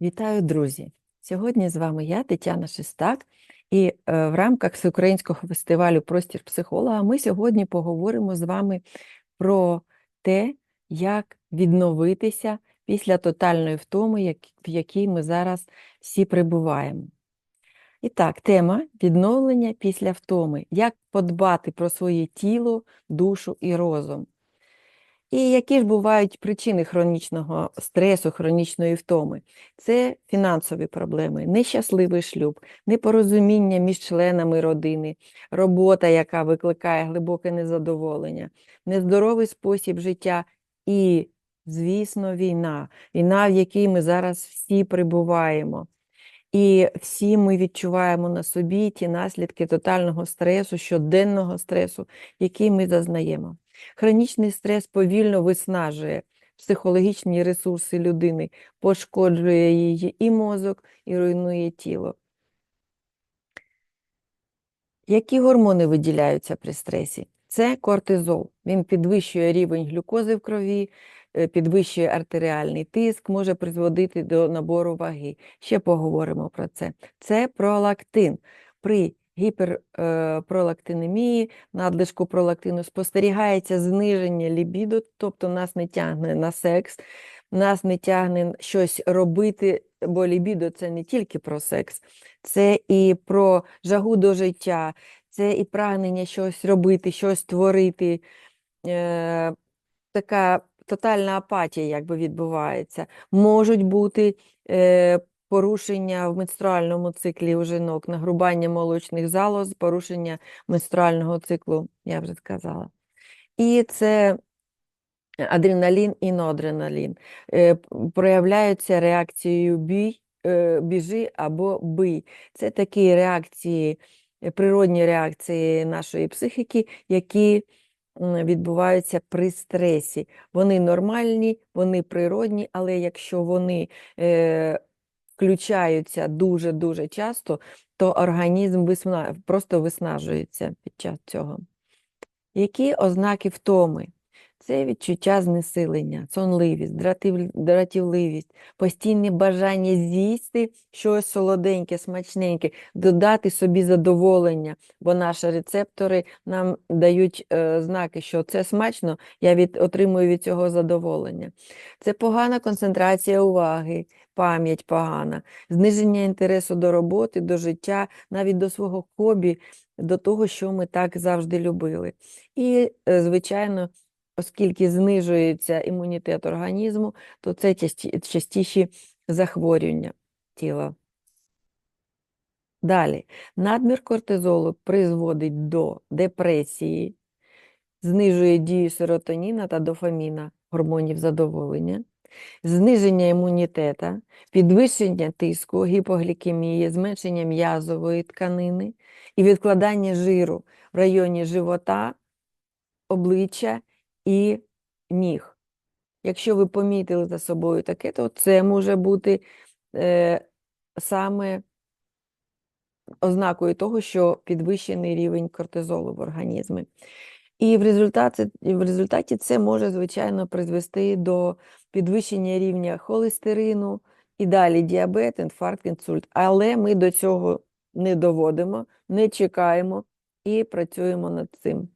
Вітаю, друзі! Сьогодні з вами я, Тетяна Шестак, і е, в рамках Всеукраїнського фестивалю Простір психолога ми сьогодні поговоримо з вами про те, як відновитися після тотальної втоми, в якій ми зараз всі перебуваємо. І так, тема відновлення після втоми. Як подбати про своє тіло, душу і розум. І які ж бувають причини хронічного стресу, хронічної втоми? Це фінансові проблеми, нещасливий шлюб, непорозуміння між членами родини, робота, яка викликає глибоке незадоволення, нездоровий спосіб життя і, звісно, війна. Війна, в якій ми зараз всі перебуваємо. І всі ми відчуваємо на собі ті наслідки тотального стресу, щоденного стресу, який ми зазнаємо. Хронічний стрес повільно виснажує психологічні ресурси людини, пошкоджує її і мозок, і руйнує тіло. Які гормони виділяються при стресі? Це кортизол. Він підвищує рівень глюкози в крові, е, підвищує артеріальний тиск, може призводити до набору ваги. Ще поговоримо про це. Це пролактин. При гіперпролактинемії, надлишку пролактину спостерігається зниження лібіду, тобто нас не тягне на секс, нас не тягне щось робити, бо лібідо це не тільки про секс, це і про жагу до життя, це і прагнення щось робити, щось творити. Е, така тотальна апатія якби відбувається. Можуть бути е, порушення в менструальному циклі у жінок, нагрубання молочних залоз, порушення менструального циклу, я вже сказала. І це адреналін і ноадреналін. Е, проявляються реакцією бій, е, біжи або бий. Це такі реакції, е, природні реакції нашої психіки, які відбуваються при стресі. Вони нормальні, вони природні, але якщо вони включаються дуже-дуже часто, то організм висна... просто виснажується під час цього. Які ознаки втоми? Це відчуття знесилення, сонливість, дратів- дратівливість, постійне бажання з'їсти щось солоденьке, смачненьке, додати собі задоволення, бо наші рецептори нам дають е, знаки, що це смачно, я від, отримую від цього задоволення. Це погана концентрація уваги, пам'ять погана, зниження інтересу до роботи, до життя, навіть до свого хобі, до того, що ми так завжди любили. І, е, звичайно, оскільки знижується імунітет організму, то це частіші захворювання тіла. Далі, надмір кортизолу призводить до депресії, знижує дію серотоніна та дофаміна, гормонів задоволення, зниження імунітета, підвищення тиску, гіпоглікемії, зменшення м'язової тканини і відкладання жиру в районі живота, обличчя і ніг. Якщо ви помітили за собою таке, то це може бути е, саме ознакою того, що підвищений рівень кортизолу в організмі. І в результаті, в результаті це може, звичайно, призвести до підвищення рівня холестерину і далі діабет, інфаркт, інсульт. Але ми до цього не доводимо, не чекаємо і працюємо над цим.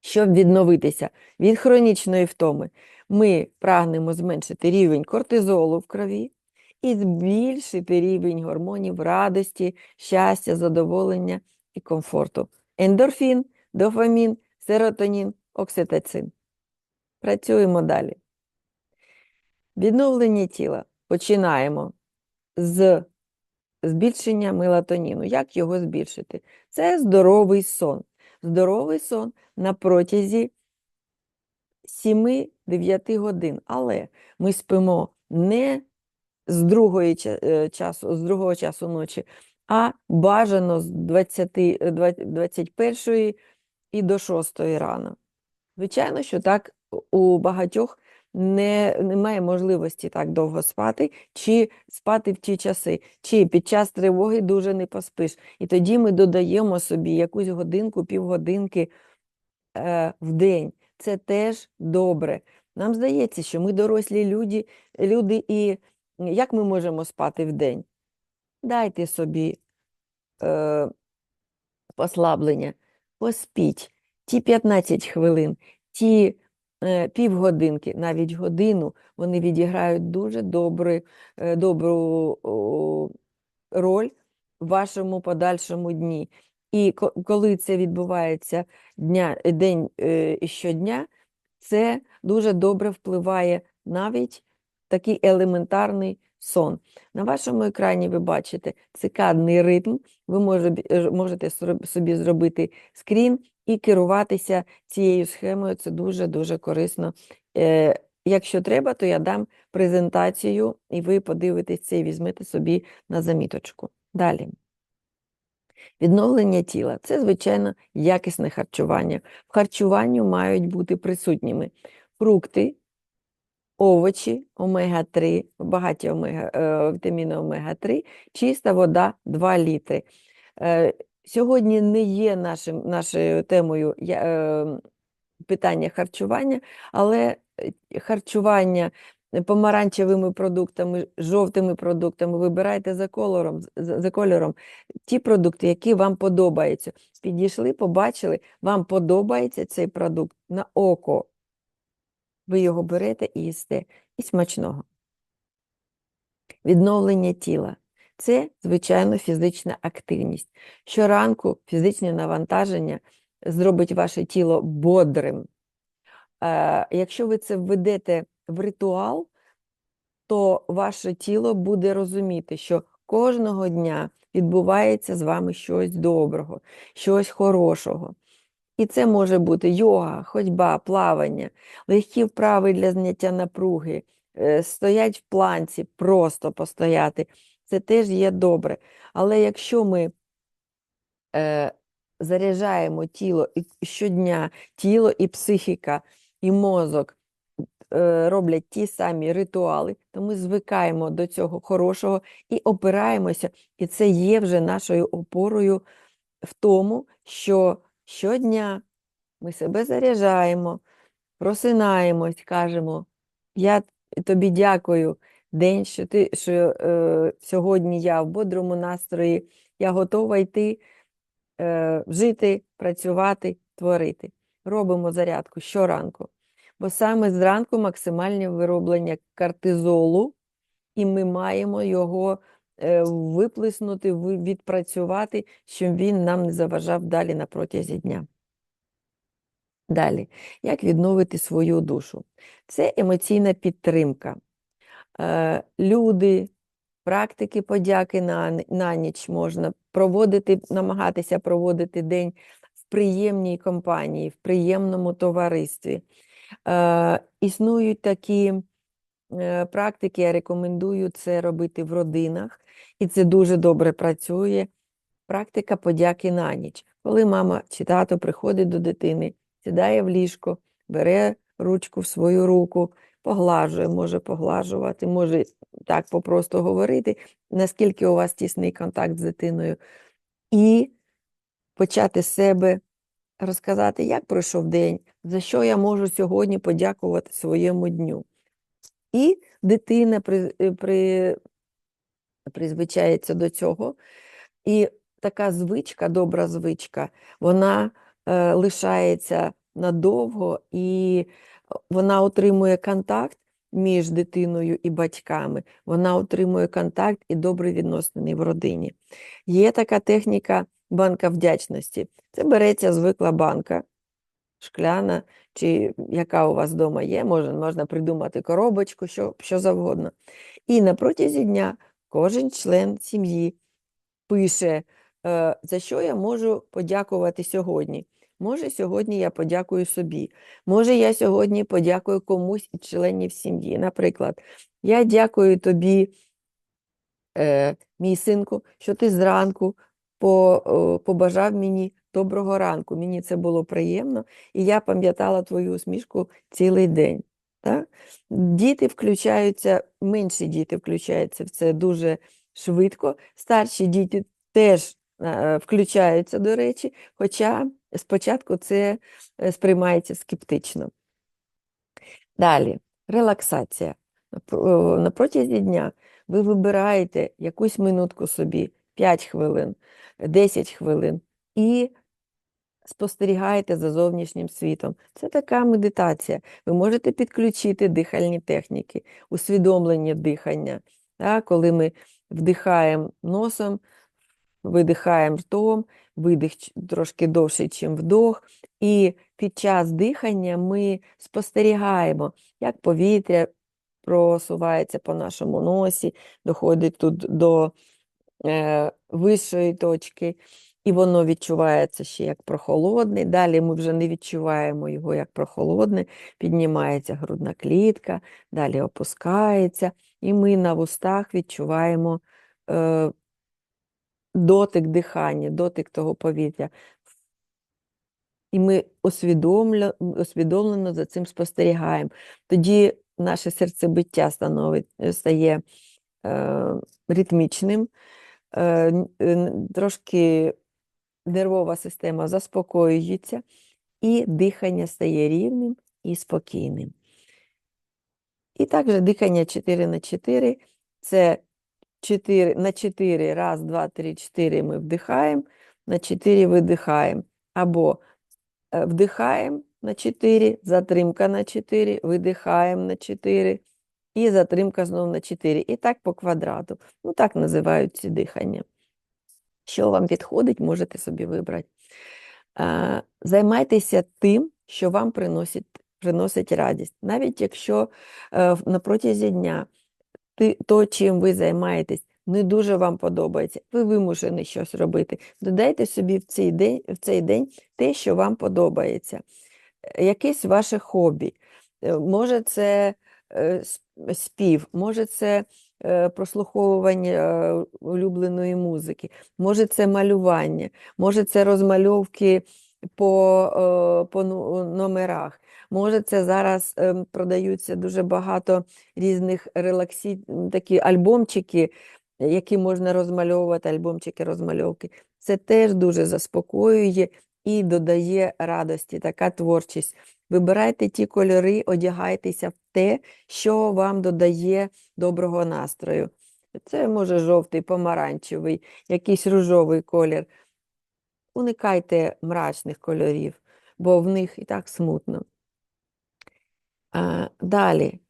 Щоб відновитися від хронічної втоми, ми прагнемо зменшити рівень кортизолу в крові і збільшити рівень гормонів радості, щастя, задоволення і комфорту. Ендорфін, дофамін, серотонін, окситоцин. Працюємо далі. Відновлення тіла. Починаємо з збільшення мелатоніну. Як його збільшити? Це здоровий сон. Здоровий сон на протязі 7-9 годин. Але ми спимо не з другої е, часу, з другого часу ночі, а бажано з 20, е, 21 і до 6 рано. Звичайно, що так у багатьох не, немає можливості так довго спати, чи спати в ті часи, чи під час тривоги дуже не поспиш. І тоді ми додаємо собі якусь годинку, півгодинки е, в день. Це теж добре. Нам здається, що ми дорослі люди, люди і як ми можемо спати в день? Дайте собі е, послаблення, поспіть ті 15 хвилин, ті е, півгодинки, навіть годину, вони відіграють дуже добру, е, добру о, роль в вашому подальшому дні. І ко- коли це відбувається дня, день е, щодня, це дуже добре впливає навіть такий елементарний сон. На вашому екрані ви бачите цикадний ритм. Ви е, можете собі зробити скрін і керуватися цією схемою. Це дуже-дуже корисно. Е, Якщо треба, то я дам презентацію, і ви подивитесь це і візьмете собі на заміточку. Далі. Відновлення тіла це, звичайно, якісне харчування. В харчуванні мають бути присутніми фрукти, овочі, омега-3, багаті омега, е, вітаміни омега-3, чиста вода 2 літри. Е, Сьогодні не є нашим, нашою темою е, питання харчування, але харчування помаранчевими продуктами, жовтими продуктами вибирайте за кольором, за кольором ті продукти, які вам подобаються. Підійшли, побачили, вам подобається цей продукт на око. Ви його берете і їсте. І смачного. Відновлення тіла. Це, звичайно, фізична активність. Щоранку фізичне навантаження зробить ваше тіло бодрим. Якщо ви це введете в ритуал, то ваше тіло буде розуміти, що кожного дня відбувається з вами щось доброго, щось хорошого. І це може бути йога, ходьба, плавання, легкі вправи для зняття напруги, е, стоять в планці, просто постояти. Це теж є добре. Але якщо ми е, заряджаємо тіло і щодня, тіло і психіка, і мозок е, роблять ті самі ритуали, то ми звикаємо до цього хорошого і опираємося, і це є вже нашою опорою в тому, що щодня ми себе заряджаємо, просинаємось, кажемо, я тобі дякую, день, що ти що е, сьогодні я в бодрому настрої, я готова йти, е, жити, працювати, творити. Робимо зарядку щоранку. Бо саме зранку максимальне вироблення кортизолу, і ми маємо його виплеснути, відпрацювати, щоб він нам не заважав далі на протязі дня. Далі, як відновити свою душу? Це емоційна підтримка. Е, Люди, практики подяки на, на ніч можна проводити, намагатися проводити день в приємній компанії, в приємному товаристві. Е, Існують такі е, практики, я рекомендую це робити в родинах, і це дуже добре працює. Практика подяки на ніч. Коли мама чи тато приходить до дитини, сідає в ліжко, бере ручку в свою руку, поглажує, може поглажувати, може так попросту говорити, наскільки у вас тісний контакт з дитиною, і почати з себе розказати, як пройшов день, за що я можу сьогодні подякувати своєму дню. І дитина при, при, призвичається до цього. І така звичка, добра звичка, вона е, лишається надовго і вона отримує контакт між дитиною і батьками, вона отримує контакт і добрі відносини в родині. Є така техніка банка вдячності. Це береться звикла банка, шкляна, чи яка у вас вдома є, можна, можна придумати коробочку, що, що завгодно. І на протязі дня кожен член сім'ї пише, е, за що я можу подякувати сьогодні. Може, сьогодні я подякую собі. Може, я сьогодні подякую комусь із членів сім'ї. Наприклад, я дякую тобі, е, мій синку, що ти зранку побажав мені доброго ранку. Мені це було приємно, і я пам'ятала твою усмішку цілий день. Так? Діти включаються, менші діти включаються в це дуже швидко. Старші діти теж е, включаються, до речі, хоча спочатку це е, сприймається скептично. Далі, релаксація. На протязі дня ви вибираєте якусь минутку собі, 5 хвилин, 10 хвилин, і спостерігаєте за зовнішнім світом. Це така медитація. Ви можете підключити дихальні техніки, усвідомлення дихання. Так? Коли ми вдихаємо носом, видихаємо ртом, видих трошки довший, ніж вдох. І під час дихання ми спостерігаємо, як повітря просувається по нашому носі, доходить тут до е, вищої точки, і воно відчувається ще як прохолодне. Далі ми вже не відчуваємо його як прохолодне, піднімається грудна клітка, далі опускається, і ми на вустах відчуваємо е, дотик дихання, дотик того повітря. І ми усвідомлено, за цим спостерігаємо. Тоді наше серцебиття становить, е, стає е, ритмічним, е, е, трошки нервова система заспокоюється, і дихання стає рівним і спокійним. І також дихання 4 на 4 це 4 на 4, раз, два, три, 4 ми вдихаємо, на 4 видихаємо. Або е, вдихаємо на 4, затримка на 4, видихаємо на 4 і затримка знову на 4. І так по квадрату. Ну, так називають ці дихання. Що вам підходить, можете собі вибрати. Займайтеся тим, що вам приносить, приносить радість. Навіть якщо е, на протязі дня то, чим ви займаєтесь, не дуже вам подобається, ви вимушені щось робити. Додайте собі в цей день, в цей день те, що вам подобається. Якесь ваше хобі. Е, Може, це е, спів, може, це прослуховування е, улюбленої музики, може, це малювання, може, це розмальовки по, е, по ну- номерах. Може, це зараз продаються дуже багато різних релаксі, такі альбомчики, які можна розмальовувати, альбомчики розмальовки. Це теж дуже заспокоює і додає радості, така творчість. Вибирайте ті кольори, одягайтеся в те, що вам додає доброго настрою. Це може жовтий, помаранчевий, якийсь рожовий колір. Уникайте мрачних кольорів, бо в них і так смутно. А, далі.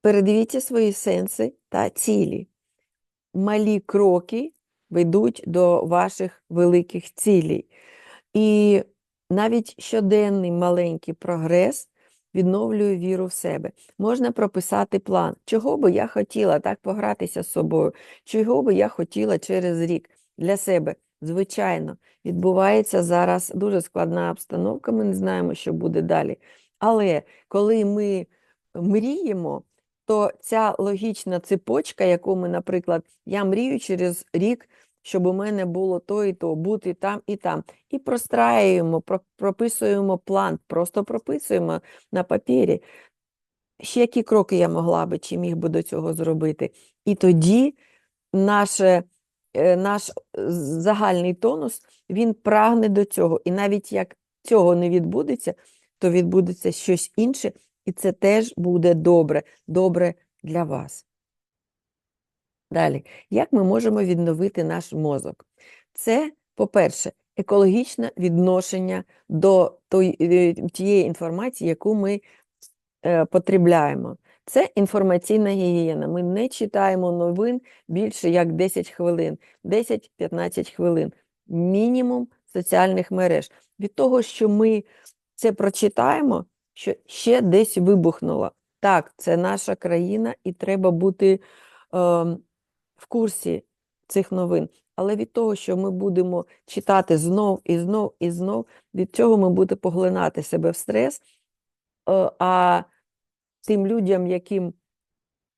Передивіться свої сенси та цілі. Малі кроки ведуть до ваших великих цілей. І навіть щоденний маленький прогрес відновлює віру в себе. Можна прописати план, чого би я хотіла так погратися з собою, чого би я хотіла через рік для себе. Звичайно, відбувається зараз дуже складна обстановка, ми не знаємо, що буде далі. Але коли ми мріємо, то ця логічна цепочка, яку ми, наприклад, я мрію через рік, щоб у мене було то і то, бути там і там. І простраюємо, прописуємо план, просто прописуємо на папері. Ще які кроки я могла би чи міг би до цього зробити. І тоді наше, е, наш е, загальний тонус, він прагне до цього. І навіть як цього не відбудеться, то відбудеться щось інше, і це теж буде добре, добре для вас. Далі, як ми можемо відновити наш мозок? Це, по-перше, екологічне відношення до е, тієї інформації, яку ми е, потребляємо. Це інформаційна гігієна. Ми не читаємо новин більше як 10 хвилин, 10-15 хвилин, мінімум соціальних мереж. Від того, що ми це прочитаємо, що ще десь вибухнуло. Так, це наша країна, і треба бути ем, в курсі цих новин. Але від того, що ми будемо читати знов і знов і знов, від цього ми будемо поглинати себе в стрес. Е, А тим людям, яким,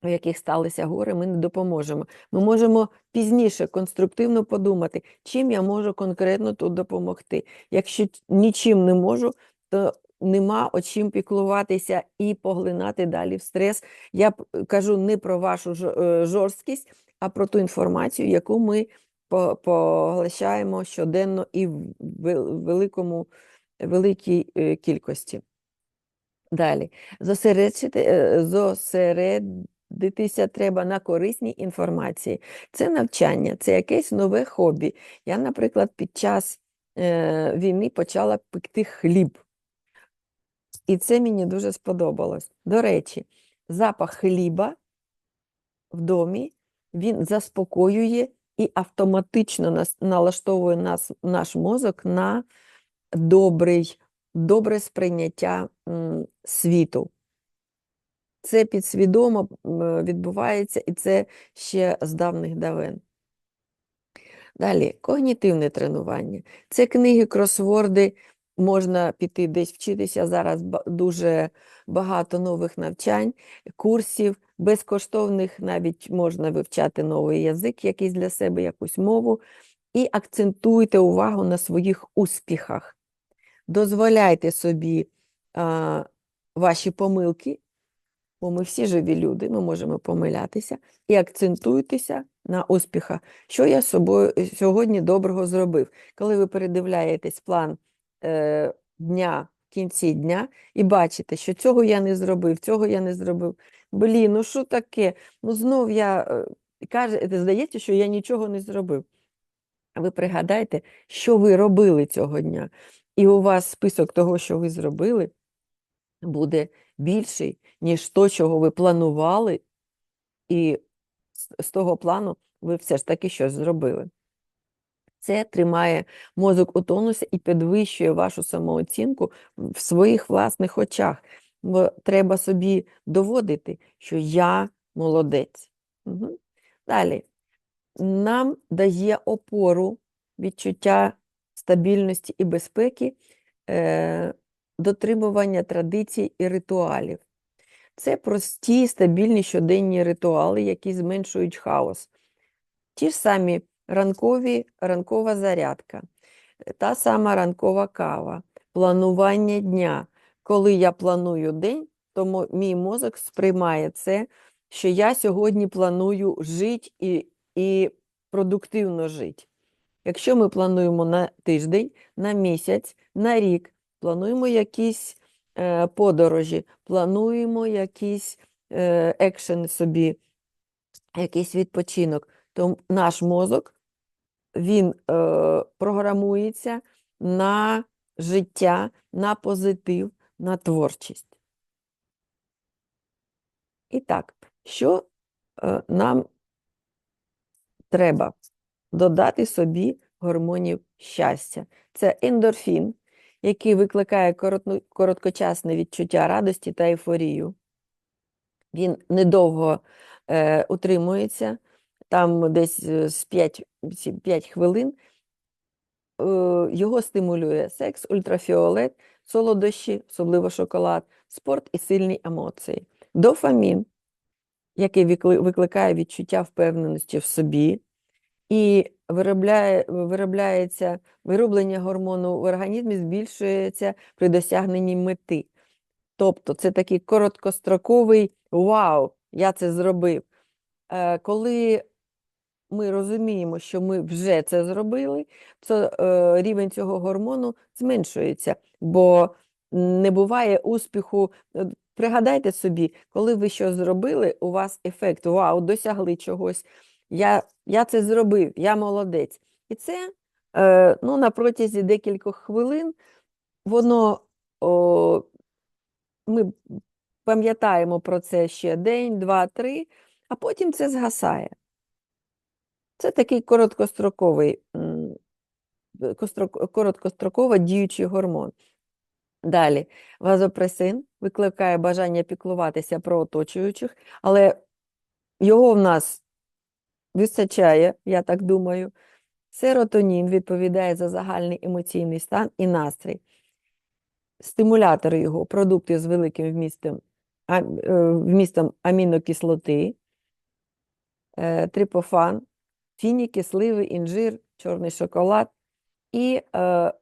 у яких сталися гори, ми не допоможемо. Ми можемо пізніше конструктивно подумати, чим я можу конкретно тут допомогти. Якщо нічим не можу, то нема о чим піклуватися і поглинати далі в стрес. Я кажу не про вашу е, жорсткість, а про ту інформацію, яку ми по- поглощаємо щоденно і в великому, великій е, кількості. Далі. Е, зосередитися треба на корисній інформації. Це навчання, це якесь нове хобі. Я, наприклад, під час е, війни почала пекти хліб. І це мені дуже сподобалось. До речі, запах хліба в домі він заспокоює і автоматично нас, налаштовує нас, наш мозок на добрий, добре сприйняття світу. Це підсвідомо відбувається, і це ще з давних давен. Далі, когнітивне тренування. Це книги, кросворди, можна піти десь вчитися. Зараз дуже багато нових навчань, курсів, безкоштовних, навіть можна вивчати новий язик, якийсь для себе, якусь мову. І акцентуйте увагу на своїх успіхах. Дозволяйте собі а, ваші помилки, бо ми всі живі люди, ми можемо помилятися, і акцентуйтеся на успіхах. Що я собою сьогодні доброго зробив? Коли ви передивляєтесь план дня в кінці дня і бачите, що цього я не зробив, цього я не зробив. Блін, ну що таке? Ну знов я е, каже, здається, що я нічого не зробив. А ви пригадайте, що ви робили цього дня, і у вас список того, що ви зробили, буде більший, ніж то, чого ви планували, і з того плану ви все ж таки щось зробили. Це тримає мозок у тонусі і підвищує вашу самооцінку в своїх власних очах. Бо треба собі доводити, що я молодець. Мгм. Далі. Нам дає опору відчуття стабільності і безпеки, е, дотримування традицій і ритуалів. Це прості, стабільні щоденні ритуали, які зменшують хаос. Ті ж самі ранкові, ранкова зарядка, та сама ранкова кава, планування дня. Коли я планую день, то мій мозок сприймає це, що я сьогодні планую жити і, і продуктивно жити. Якщо ми плануємо на тиждень, на місяць, на рік, плануємо якісь е, подорожі, плануємо якісь е, екшени собі, якийсь відпочинок, то наш мозок він е, програмується на життя, на позитив, на творчість. І так, що е, нам треба додати собі гормонів щастя? Це ендорфін, який викликає короткочасне відчуття радості та ейфорію. Він недовго е, утримується, там десь е, з 5, 5 хвилин. Е, його стимулює секс, ультрафіолет, солодощі, особливо шоколад, спорт і сильні емоції. Дофамін, який викликає відчуття впевненості в собі, і виробляє, виробляється, вироблення гормону в організмі збільшується при досягненні мети. Тобто це такий короткостроковий вау, я це зробив. Е, Коли ми розуміємо, що ми вже це зробили, то е, рівень цього гормону зменшується, бо не буває успіху. Е, Пригадайте собі, коли ви щось зробили, у вас ефект вау, досягли чогось. Я, я це зробив, я молодець. І це е, ну, на протязі декількох хвилин воно о, ми пам'ятаємо про це ще день, два, три, а потім це згасає. Це такий короткостроковий, короткостроково діючий гормон. Далі, вазопресин викликає бажання піклуватися про оточуючих, але його в нас вистачає, я так думаю. Серотонін відповідає за загальний емоційний стан і настрій. Стимулятори його продукти з великим вмістом, а- е, вмістом амінокислоти, е, трипофан, фініки, сливи, інжир, чорний шоколад і е,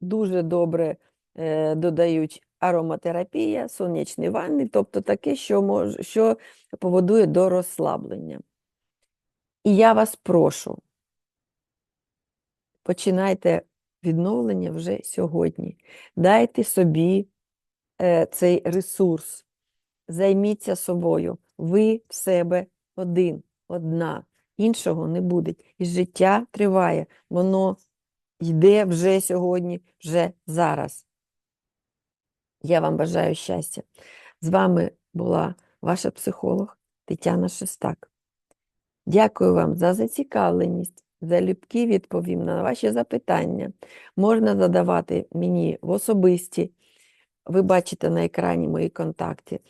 дуже добре е, додають ароматерапія, сонячні ванни, тобто таке, що, мож, що поводує до розслаблення. І я вас прошу, починайте відновлення вже сьогодні. Дайте собі е, цей ресурс, займіться собою. Ви в себе один, одна, іншого не буде. І життя триває, воно йде вже сьогодні, вже зараз. Я вам бажаю щастя. З вами була ваша психолог Тетяна Шестак. Дякую вам за зацікавленість. Залюбки відповім на ваші запитання. Можна задавати мені в особисті. Ви бачите на екрані мої контакти.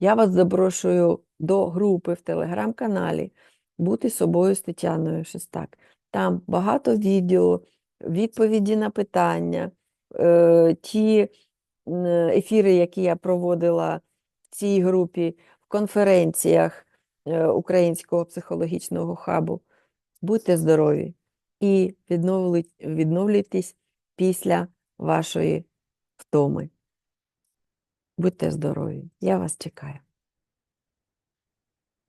Я вас запрошую до групи в телеграм-каналі Бути собою з Тетяною Шестак. Там багато відео, відповіді на питання, е, ті ефіри, які я проводила в цій групі, в конференціях е, Українського психологічного хабу. Будьте здорові і відновлюйтесь після вашої втоми. Будьте здорові. Я вас чекаю.